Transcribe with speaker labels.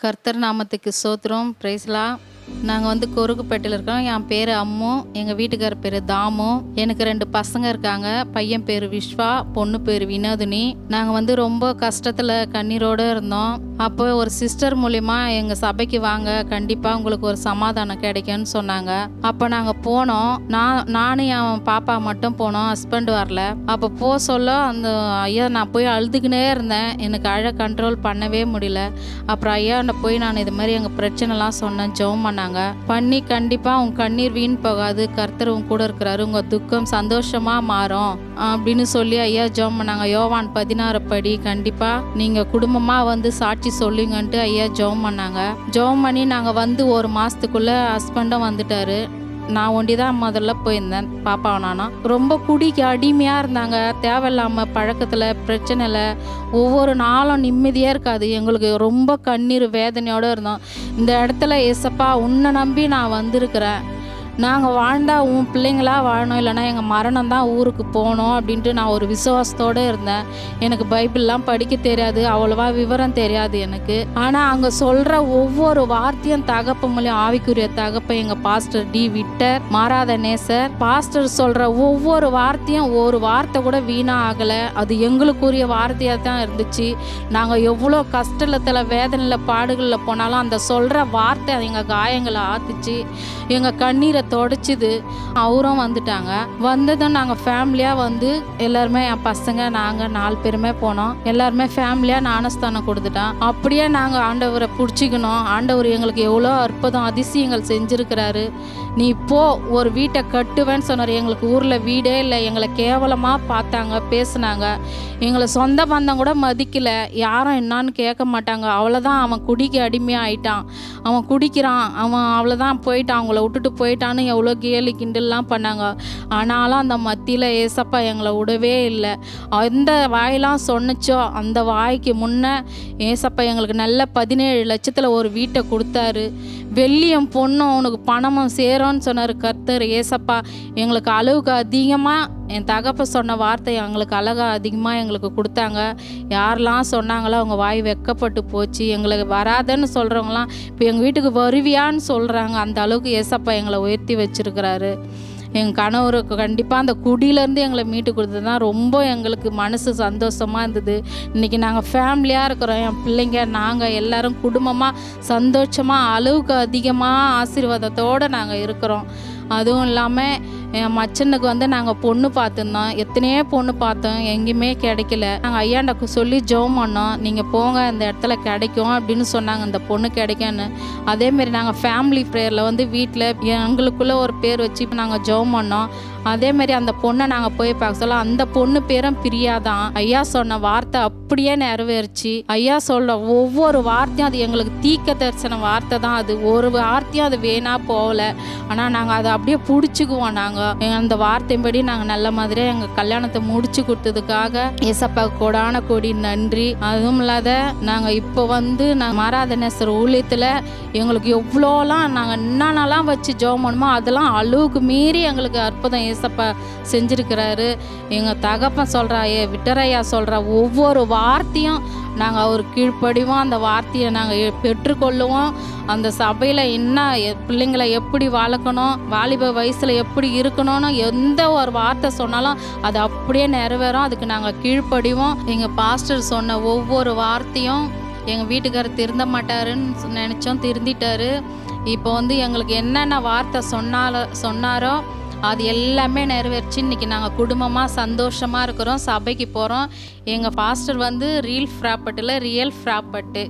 Speaker 1: கர்த்தர் நாமத்துக்கு சோத்திரம் பிரைஸ்லா நாங்கள் வந்து கொருக்குப்பேட்டையில் இருக்கோம். என் பேர் அம்மு. எங்கள் வீட்டுக்கார பேர் தாமு. எனக்கு ரெண்டு பசங்க இருக்காங்க. பையன் பேர் விஸ்வா பொண்ணு பேர் வினோதினி. நாங்கள் வந்து ரொம்ப கஷ்டத்தில் கண்ணீரோடு இருந்தோம். அப்போ ஒரு சிஸ்டர் மூலிமா எங்கள் சபைக்கு வாங்க கண்டிப்பாக உங்களுக்கு ஒரு சமாதானம் கிடைக்கும்னு சொன்னாங்க. அப்போ நாங்கள் போனோம். நான் நானும் என் பாப்பா மட்டும் போனோம். ஹஸ்பண்ட் வரல. அப்போ போக சொல்ல அந்த ஐயா நான் போய் அழுதுகினே இருந்தேன். எனக்கு அழ கண்ட்ரோல் பண்ணவே முடியல. அப்புறம் ஐயா போய் நான் இது மாதிரி எங்கள் பிரச்சனைலாம் சொன்னேன். ஜெபம் பண்ணாங்க பண்ணி கண்டிப்பாக உன் கண்ணீர் வீண் போகாது. கர்த்தர் உன் கூட இருக்கிறாரு. உங்கள் துக்கம் சந்தோஷமாக மாறும். அப்படின்னு சொல்லி ஐயா ஜெபம் பண்ணாங்க. யோவான் பதினாறு படி கண்டிப்பாக நீங்கள் குடும்பமாக வந்து சாட்சி சொல்லுங்கன்ட்டு ஐயா ஜோம் பண்ணாங்க. ஜெபம் பண்ணி நாங்கள் வந்து ஒரு மாதத்துக்குள்ளே ஹஸ்பண்டும் வந்துட்டாரு. நான் ஒண்டி தான் முதல்ல போயிருந்தேன். பாப்பா நானா ரொம்ப குடிக்கு அடிமையாக இருந்தாங்க. தேவையில்லாமல் பழக்கத்தில் பிரச்சனையில் ஒவ்வொரு நாளும் நிம்மதியாக இருக்காது. எங்களுக்கு ரொம்ப கண்ணீர் வேதனையோடு இருந்தோம். இந்த இடத்துல ஏசப்பா உன்னை நம்பி நான் வந்திருக்கிறேன். நாங்கள் வாழ்ந்தா உன் பிள்ளைங்களா வாழணும் இல்லைன்னா எங்கள் மரணம் தான் ஊருக்கு போகணும் அப்படின்ட்டு நான் ஒரு விசுவாசத்தோடு இருந்தேன். எனக்கு பைபிள்லாம் படிக்க தெரியாது அவ்வளோவா விவரம் தெரியாது எனக்கு. ஆனால் அங்கே சொல்கிற ஒவ்வொரு வார்த்தையும் தகப்ப மூலியம் ஆவிக்குரிய தகப்ப எங்கள் பாஸ்டர் டி. விட்டர் மாறாத நேசர் பாஸ்டர் சொல்கிற ஒவ்வொரு வார்த்தையும் ஒரு வார்த்தை கூட வீணாக ஆகலை. அது எங்களுக்குரிய வார்த்தையாக தான் இருந்துச்சு. நாங்கள் எவ்வளோ கஷ்டத்தில் வேதனையில் பாடுகளில் போனாலும் அந்த சொல்கிற வார்த்தை எங்கள் காயங்களை ஆத்துச்சு. எங்கள் கண்ணீரை தொடச்சிது. அவரும் வந்துட்டாங்க. வந்ததும் நாங்கள் ஃபேமிலியாக வந்து எல்லாருமே என் பசங்க நாங்கள் நாலு பேருமே போனோம். எல்லாருமே ஃபேமிலியாக ஞானஸ்தானம் கொடுத்துட்டோம். அப்படியே நாங்கள் ஆண்டவரை பிடிச்சிக்கணும். ஆண்டவர் எங்களுக்கு எவ்வளோ அற்புதம் அதிசயங்கள் செஞ்சுருக்கிறாரு. நீ இப்போ ஒரு வீட்டை கட்டுவேன்னு சொன்னார். எங்களுக்கு ஊரில் வீடே இல்லை. எங்களை கேவலமாக பார்த்தாங்க பேசுனாங்க. எங்களை சொந்த பந்தம் கூட மதிக்கலை. யாரும் என்னான்னு கேட்க மாட்டாங்க. அவ்வளோதான் அவன் குடிக்கு அடிமையாக ஆயிட்டான் அவன் குடிக்கிறான். அவன் அவ்வளோதான் போயிட்டான். அவங்கள விட்டுட்டு போயிட்டான். போயிட்டான்னு எவ்வளோ கேலி கிண்டல்லாம் பண்ணாங்க. ஆனாலும் அந்த மத்தியில் ஏசப்பா எங்களை விடவே இல்லை. எந்த வாயெல்லாம் சொன்னச்சோ அந்த வாய்க்கு முன்னே ஏசப்பா எங்களுக்கு நல்ல பதினேழு லட்சத்தில் ஒரு வீட்டை கொடுத்தாரு. வெள்ளியும் பொண்ணும் உனக்கு பணமும் சேரும்னு சொன்னார் கர்த்தர் ஏசப்பா. எங்களுக்கு அளவுக்கு அதிகமாக என் தகப்ப சொன்ன வார்த்தை எங்களுக்கு அழகா அதிகமாக எங்களுக்கு கொடுத்தாங்க. யாரெல்லாம் சொன்னாங்களோ அவங்க வாய் வெக்கப்பட்டு போச்சு. எங்களுக்கு வராதுன்னு சொல்கிறவங்களாம் இப்போ எங்கள் வீட்டுக்கு வருவியான்னு சொல்கிறாங்க அந்த அளவுக்கு ஏசப்பா எங்களை உயர்த்தி வச்சிருக்கிறாரு. எங்கள் கணவருக்கு கண்டிப்பாக அந்த குடியிலேருந்து எங்களை மீட்டு கொடுத்தது தான் ரொம்ப எங்களுக்கு மனசு சந்தோஷமாக இருந்தது. இன்றைக்கி நாங்கள் ஃபேமிலியாக இருக்கிறோம். என் பிள்ளைங்க நாங்கள் எல்லோரும் குடும்பமாக சந்தோஷமாக அளவுக்கு அதிகமாக ஆசீர்வாதத்தோடு நாங்கள் இருக்கிறோம். அதுவும் இல்லாமல் என் மச்சனுக்கு வந்து நாங்கள் பொண்ணு பார்த்துருந்தோம். எத்தனையோ பொண்ணு பார்த்தோம். எங்கேயுமே கிடைக்கல. நாங்கள் ஐயாண்டக்கு சொல்லி ஜெபம் பண்ணோம். நீங்கள் போங்க இந்த இடத்துல கிடைக்கும் அப்படின்னு சொன்னாங்க. இந்த பொண்ணு கிடைக்கும்னு அதேமாரி நாங்கள் ஃபேமிலி ப்ரேயரில் வந்து வீட்டில் எங்களுக்குள்ளே ஒரு பேர் வச்சு நாங்கள் ஜெபம் பண்ணோம். அதேமாரி அந்த பொண்ணை நாங்கள் போய் பார்க்க சொல்ல அந்த பொண்ணு பேரும் பிரியாதான் ஐயா சொன்ன வார்த்தை அப்படியே நிறைவேறுச்சு. ஐயா சொல்கிற ஒவ்வொரு வார்த்தையும் அது எங்களுக்கு தீக்க தரிசன வார்த்தை தான். அது ஒரு வார்த்தையும் அது வேணா போகல. ஆனால் நாங்கள் அதை அப்படியே பிடிச்சிக்குவோம் நாங்கள் அந்த வார்த்தையின்படி நாங்கள் நல்ல மாதிரியாக எங்கள் கல்யாணத்தை முடிச்சு கொடுத்ததுக்காக ஏசப்பா கொடான கொடி நன்றி. அதுவும் இல்லாத நாங்கள் இப்போ வந்து நான் மாராதனேஸ்வரர் ஊழியத்தில் எங்களுக்கு எவ்வளோலாம் நாங்கள் என்னென்னலாம் வச்சு ஜோம் பண்ணுமோ அதெல்லாம் அளவுக்கு மீறி எங்களுக்கு அற்புதம் ஏசப்பா செஞ்சுருக்கிறாரு. எங்கள் தகப்பன் சொல்கிறா ஏ விட்டரையா சொல்கிறா ஒவ்வொரு வார்த்தையும் நாங்கள் அவர் கீழ்ப்படிவோம். அந்த வார்த்தையை நாங்கள் பெற்றுக்கொள்ளுவோம். அந்த சபையில் என்ன எ- பிள்ளைங்களை எப்படி வளர்க்கணும் வாலிப வயசில் எப்படி இருக்கணும்னு எந்த ஒரு வார்த்தை சொன்னாலும் அது அப்படியே நிறைவேறும். அதுக்கு நாங்கள் கீழ்ப்படிவோம். எங்கள் பாஸ்டர் சொன்ன ஒவ்வொரு வார்த்தையும் எங்கள் வீட்டுக்காரர் திருந்த மாட்டாருன்னு நினச்சோம் திருந்திட்டாரு. இப்போ வந்து எங்களுக்கு என்னென்ன வார்த்தை சொன்னால சொன்னாரோ அது எல்லாமே நிறைவேறிச்சு. இன்றைக்கி நாங்கள் குடும்பமாக சந்தோஷமாக இருக்கிறோம். சபைக்கு போகிறோம் எங்கள் பாஸ்டர் வந்து ரீல் ஃப்ராப்பர்ட்டில் ரியல் ஃப்ராப்பர்ட்டு